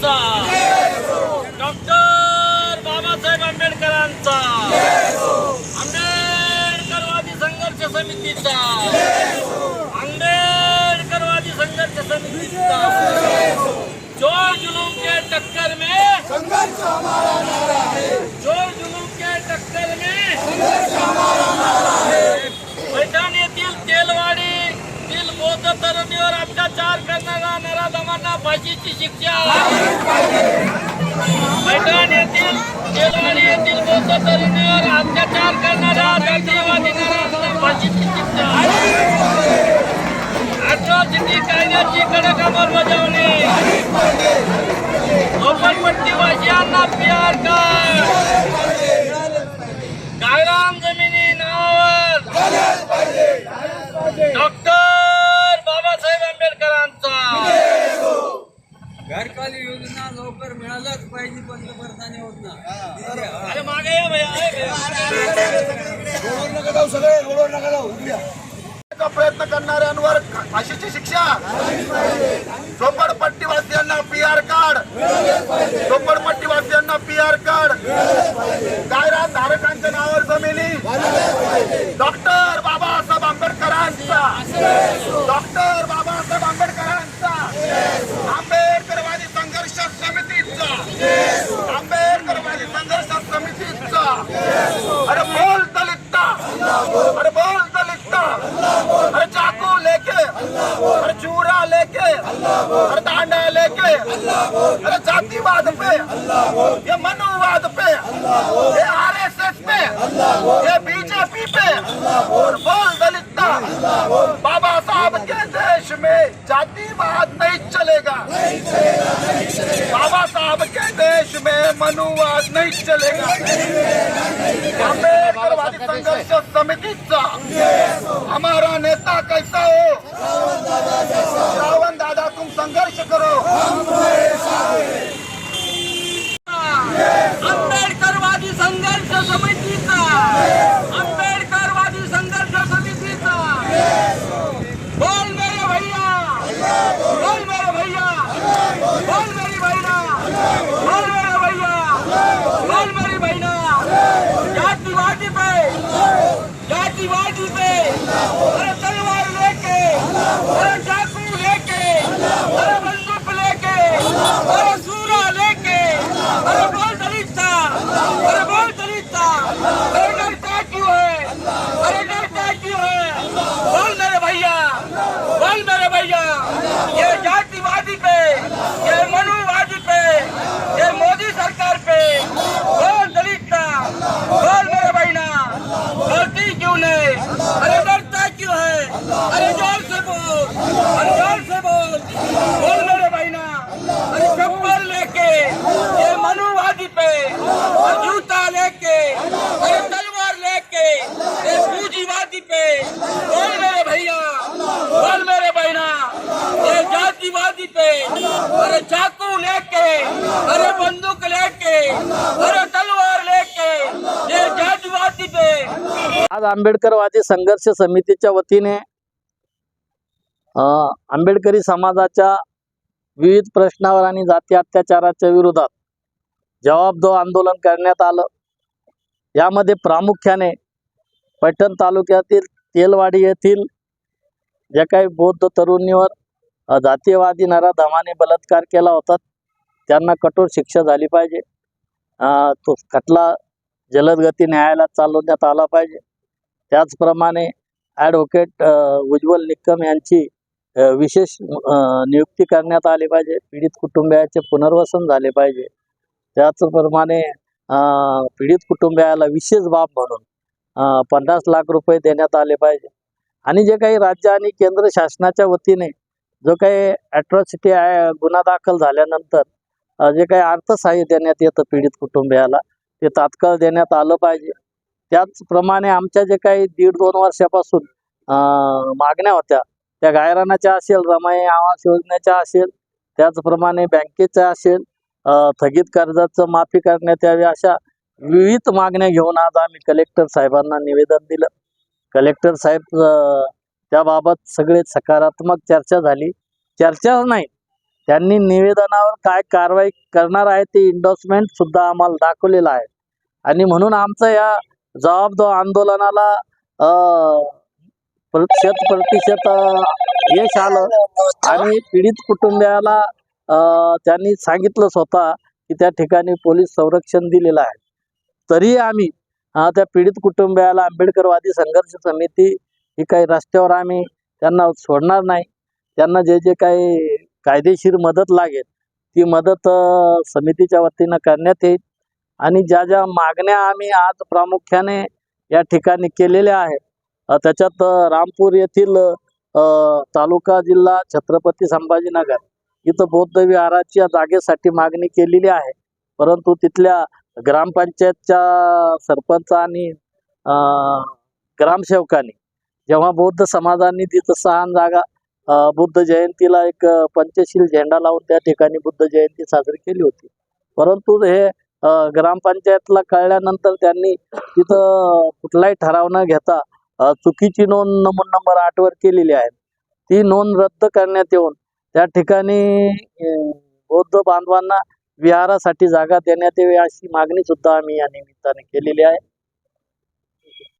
आंबेडकरांचा. डॉक्टर बाबासाहेब आंबेडकरांचा. आंबेडकरवादी संघर्ष समितीचा आंबेडकरवादी संघर्ष समितीचा जोर जुलूम के टक्कर में संघर्ष हमारा नारा है जोर जुलूम के टक्कर में संघर्ष हमारा नारा है पैठण येथील तेलवाडी तील बौद्ध तरुणीवर अत्याचार करणारा नराधमांना फाशीची शिक्षा. मैदान येथील तेलवाडी येथील बौद्ध तरुणीवर अत्याचार करणारा जातीयवादी नराधमांना फाशीची शिक्षा. अट्रॉसिटी कायद्याची कडक अंमलबजावणी झोपडपट्टीवासियांना पीआर कार्ड गायरान जमिनी नावावर डॉक्टर बाबासाहेब आंबेडकरांचा घरकाली योजना लवकर मिळालाच पाहिजे पंतप्रधान योजना. अरे मागे नका जाऊ सगळे रोडवर नका जाऊ प्रयत्न करणाऱ्यांवर फाशीची शिक्षा. झोपडपट्टीवासियांना पी आर कार्ड झोपडपट्टीवासियांना अरे डांडा लेके अरे जातिवाद पे ये मनुवाद पे ये आरएसएस पे ये बीजेपी पे और बोल दलिता बाबा साहब के देश में जातिवाद नहीं चलेगा बाबा साहब के देश में मनुवाद नहीं चलेगा। संघर्ष समितीचा हमारा पे आज आंबेडकरवादी संघर्ष समितीच्या वतीने आंबेडकरी समाजाच्या विविध प्रश्नावर आणि जाती अत्याचाराच्या विरोधात जवाबदो आंदोलन करण्यात आलं. यामध्ये प्रामुख्याने पैठण तालुक्यातील तेलवाडी येथील ज्या काही बौद्ध तरुणीवर जातीयवादी नराधमाने बलात्कार केला होता त्यांना कठोर शिक्षा झाली पाहिजे. तो खटला जलदगती न्यायालयात चालवण्यात आला पाहिजे. त्याचप्रमाणे ॲडव्होकेट उज्ज्वल निकम यांची विशेष नियुक्ती करण्यात आली पाहिजे. पीडित कुटुंबियाचे पुनर्वसन झाले पाहिजे. त्याचप्रमाणे पीडित कुटुंबियाला विशेष बाब म्हणून पन्नास लाख रुपये देण्यात आले पाहिजे. आणि जे काही राज्य आणि केंद्र शासनाच्या वतीने जो काही ॲट्रॉसिटी गुन्हा दाखल झाल्यानंतर जे काही अर्थसहाय्य देण्यात येतं पीडित कुटुंबियाला ते तात्काळ देण्यात आलं पाहिजे. त्याचप्रमाणे आमच्या जे काही दीड दोन वर्षापासून मागण्या होत्या त्या गायरानाच्या असेल रमाई आवास योजनेच्या असेल त्याचप्रमाणे बँकेच्या असेल स्थगित कर्जाचं माफी करण्यात यावी अशा विविध मागण्या घेऊन आज आम्ही कलेक्टर साहेबांना निवेदन दिलं. कलेक्टर साहेब त्याबाबत सगळे सकारात्मक चर्चा झाली. चर्चा नाही त्यांनी निवेदनावर काय कारवाई करणार आहे ते इंडोसमेंट सुद्धा आम्हाला दाखवलेलं आहे. आणि म्हणून आमचं या जबाबदार आंदोलनाला अं, शत प्रतिशत यश आलं. आणि पीडित कुटुंबियाला त्यांनी सांगितलं स्वतः की त्या ठिकाणी पोलीस संरक्षण दिलेलं आहे. तरी आम्ही त्या पीडित कुटुंबियाला आंबेडकरवादी संघर्ष समिती ही काही रस्त्यावर आम्ही त्यांना सोडणार नाही. त्यांना जे जे काही कायदेशीर मदत लागेल ती मदत समितीच्या वतीनं करण्यात येईल. आणि ज्या ज्या मागण्या आम्ही आज प्रामुख्याने या ठिकाणी केलेल्या आहेत त्याच्यात रामपूर येथील तालुका जिल्हा छत्रपती संभाजीनगर इथं बौद्ध विहाराच्या जागेसाठी मागणी केलेली आहे. परंतु तिथल्या ग्रामपंचायतच्या सरपंच आणि ग्रामसेवकांनी जेव्हा बौद्ध समाजाने तिथं सहान जागा बुद्ध जयंतीला एक पंचशील झेंडा लावून त्या ठिकाणी बुद्ध जयंती साजरी केली होती. परंतु हे ग्रामपंचायतला कळल्यानंतर त्यांनी तिथं कुठलाही ठराव न घेता चुकीची नोंद नमून नंबर आठवर केलेली आहे. ती नोंद रद्द करण्यात येऊन त्या ठिकाणी बौद्ध बांधवांना विहारासाठी जागा देण्यात यावी अशी मागणी सुद्धा आम्ही या निमित्ताने केलेली आहे.